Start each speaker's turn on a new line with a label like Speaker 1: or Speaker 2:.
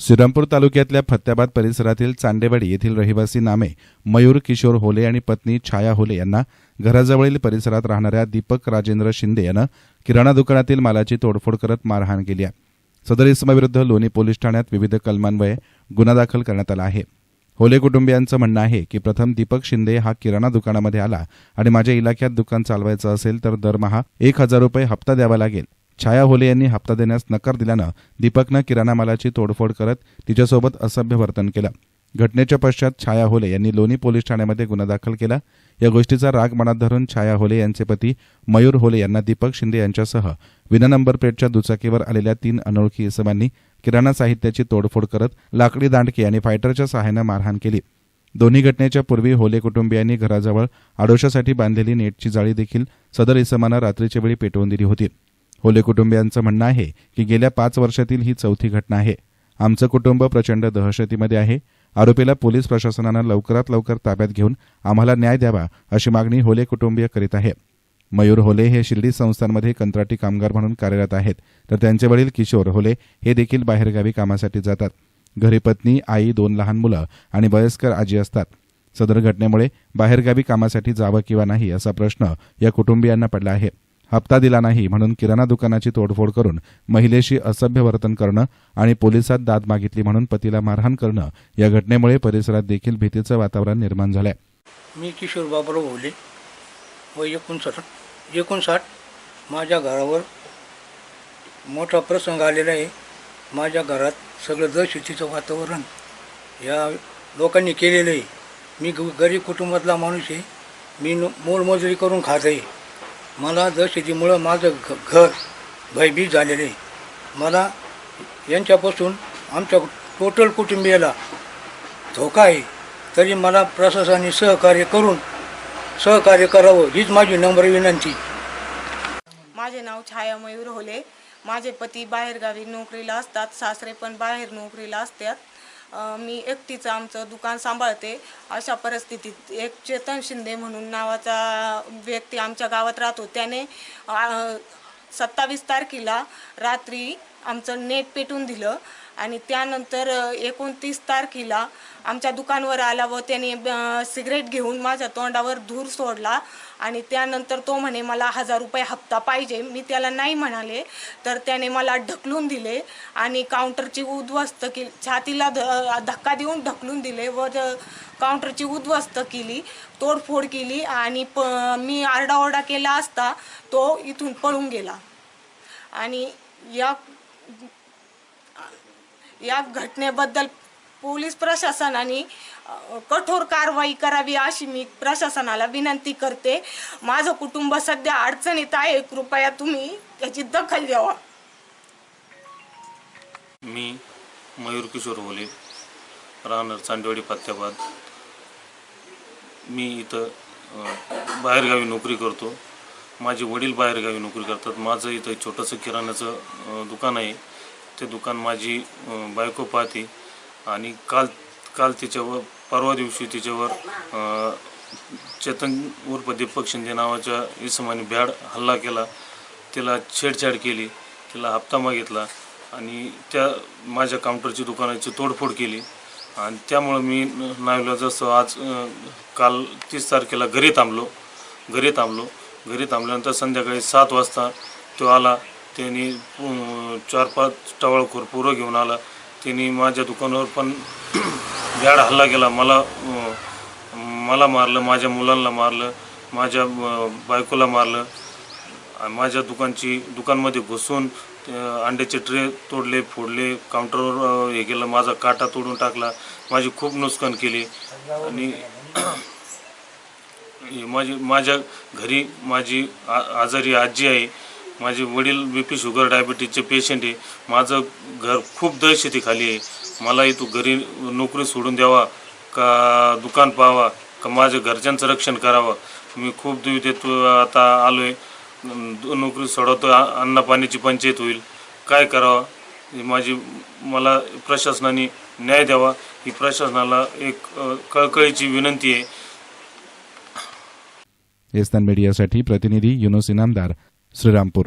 Speaker 1: श्रीरामपूर तालुक्यातल्या फत्याबाद परिसरातील चांडेवाडी येथील रहिवासी नामे मयूर किशोर होले आणि पत्नी छाया होले यांना घराजवळील परिसरात राहणाऱ्या दीपक राजेंद्र शिंदे यानं किराणा दुकानातील मालाची तोडफोड करत मारहाण केली आहे. सदर इसमाविरुद्ध लोणी पोलीस ठाण्यात विविध कलमान्वये गुन्हा दाखल करण्यात आला आहे. होले कुटुंबियांचं म्हणणं आहे की प्रथम दीपक शिंदे हा किराणा दुकानामध्ये आला आणि माझ्या इलाक्यात दुकान चालवायचं असेल तर दरमहा एक हजार रुपये हप्ता द्यावा लागेल. छाया होले यांनी हप्ता देण्यास नकार दिल्यानं दीपकनं किराणा मालाची तोडफोड करत तिच्यासोबत असभ्य वर्तन केलं. घटनेच्या पश्चात छाया होले यांनी लोणी पोलीस ठाण्यामध्ये गुन्हा दाखल केला. या गोष्टीचा राग मनात धरून छाया होले यांचे पती मयूर होले यांना दीपक शिंदे यांच्यासह विना नंबर प्लेटच्या दुचाकीवर आलेल्या तीन अनोळखी इसमांनी किराणा साहित्याची तोडफोड करत लाकडी दांडकी आणि फायटरच्या सहाय्यानं मारहाण केली. दोन्ही घटनेच्या पूर्वी होले कुटुंबियांनी घराजवळ आडोशासाठी बांधलेली नेटची जाळी देखील सदर इसमानं रात्रीच्या वेळी पेटवून दिली होती. होले कुटुंबियांचं म्हणणं आहे की गेल्या पाच वर्षातील ही चौथी घटना आहे. आमचं कुटुंब प्रचंड दहशतीमध्ये आहे. आरोपीला पोलीस प्रशासनानं लवकरात लवकर ताब्यात घेऊन आम्हाला न्याय द्यावा अशी मागणी होले कुटुंबीय करीत आहे. मयूर होले हे शिर्डी संस्थांमध्ये कंत्राटी कामगार म्हणून कार्यरत आहेत. तर त्यांचे वडील किशोर होले हे देखील बाहेरगावी कामासाठी जातात. घरी पत्नी आई दोन लहान मुलं आणि वयस्कर आजी असतात. सदर घटनेमुळे बाहेरगावी कामासाठी जावं किंवा नाही असा प्रश्न या कुटुंबियांना पडला आहे. हप्ता दिला नाही म्हणून किराणा दुकानाची तोडफोड करून महिलेशी असभ्य वर्तन करणं आणि पोलिसात दाद मागितली म्हणून पतीला मारहाण करणं या घटनेमुळे परिसरात देखील भीतीचं वातावरण निर्माण झालंय.
Speaker 2: मी किशोर बाबराव होले व एकोणसाठ एकोणसाठ माझ्या घरावर मोठा प्रसंग आलेला आहे. माझ्या घरात सगळं दहशतीचं वातावरण या लोकांनी केलेलं आहे. मी ग गरीब कुटुंबातला माणूस आहे. मी मोलमजुरी करून खात आहे. मला दहशतीमुळं माझं घ घर भयभीत झालेलं. आहे मला यांच्यापासून आमच्या टोटल कुटुंबियाला धोका आहे. तरी मला प्रशासनाने सहकार्य करून सहकार्य करावं हीच माझी नम्र विनंती.
Speaker 3: माझे नाव छाया मयूर होले. माझे पती बाहेरगावी नोकरीला असतात सासरे पण बाहेर नोकरीला असतात. मी एकटीच आमचं दुकान सांभाळते. अशा परिस्थितीत एक चेतन शिंदे म्हणून नावाचा व्यक्ती आमच्या गावात राहतो. त्याने सत्तावीस तारखेला रात्री आमचं नेट पेटून दिलं आणि त्यानंतर एकोणतीस तारखेला आमच्या दुकानवर आला व त्याने सिगरेट घेऊन माझ्या तोंडावर धूर सोडला आणि त्यानंतर तो म्हणे मला हजार रुपये हप्ता पाहिजे. मी त्याला नाही म्हणाले तर त्याने मला ढकलून दिले आणि काउंटरची उद्ध्वस्त केली. छातीला ध धक्का देऊन ढकलून दिले व काउंटरची उद्ध्वस्त केली तोडफोड केली आणि प मी आरडाओरडा केला असता तो इथून पळून गेला. आणि या या घटनेबद्दल पोलीस प्रशासनाने कठोर कारवाई करावी अशी मी प्रशासनाला विनंती करते. माझं कुटुंब सध्या अडचणीत आहे. कृपया तुम्ही त्याची दखल घ्यावा.
Speaker 4: मी मयूर किशोर होले राहणार चांदवाडी फत्याबाद मी इथं बाहेरगावी नोकरी करतो. माझे वडील बाहेरगावी नोकरी करतात. माझं इथं छोटंसं किराण्याचं दुकान आहे. ते दुकान माझी बायको पाहते. आणि काल काल तिच्यावर परवा दिवशी तिच्यावर चेतन उर्फ दीपक शिंदे नावाच्या इसमाने भ्याड हल्ला केला. तिला छेडछाड केली. तिला हप्ता मागितला. आणि त्या माझ्या काउंटरची दुकानाची तोडफोड केली. आणि त्यामुळं मी नाविला जसं आज काल तीस तारखेला घरी थांबलो. घरी थांबलो. घरी थांबल्यानंतर संध्याकाळी सात वाजता तो आला. त्यांनी चार पाच टवाळखोर पोरं घेऊन आला. त्यांनी माझ्या दुकानावर पण भ्याड हल्ला केला. मला मला मारलं माझ्या मुलांना मारलं माझ्या बायकोला मारलं. माझ्या दुकानची दुकानमध्ये घुसून अंड्याचे ट्रे तोडले फोडले काउंटरवर हे केलं माझा काटा तोडून टाकला. माझी खूप नुकसान केली. आणि माझी माझ्या घरी माझी आ आजारी आजी आहे माझे वडील बी पी शुगर डायबिटीजचे पेशंट आहे माझं घर खूप दहशतीखाली आहे. मला इथं घरी नोकरी सोडून द्यावा का दुकान पाहावा का माझ्या घरच्यांचं रक्षण करावं. मी खूप दुविधेत आता आलो आहे नोकरी सोडवतो अन्नपाण्याची पंचायत होईल. काय करावं? माझी मला प्रशासनाने न्याय द्यावा. ही प्रशासनाला एक कळकळीची विनंती आहे.
Speaker 1: एस्तान मीडियासाठी प्रतिनिधी युनुस इनामदार श्रीरामपूर.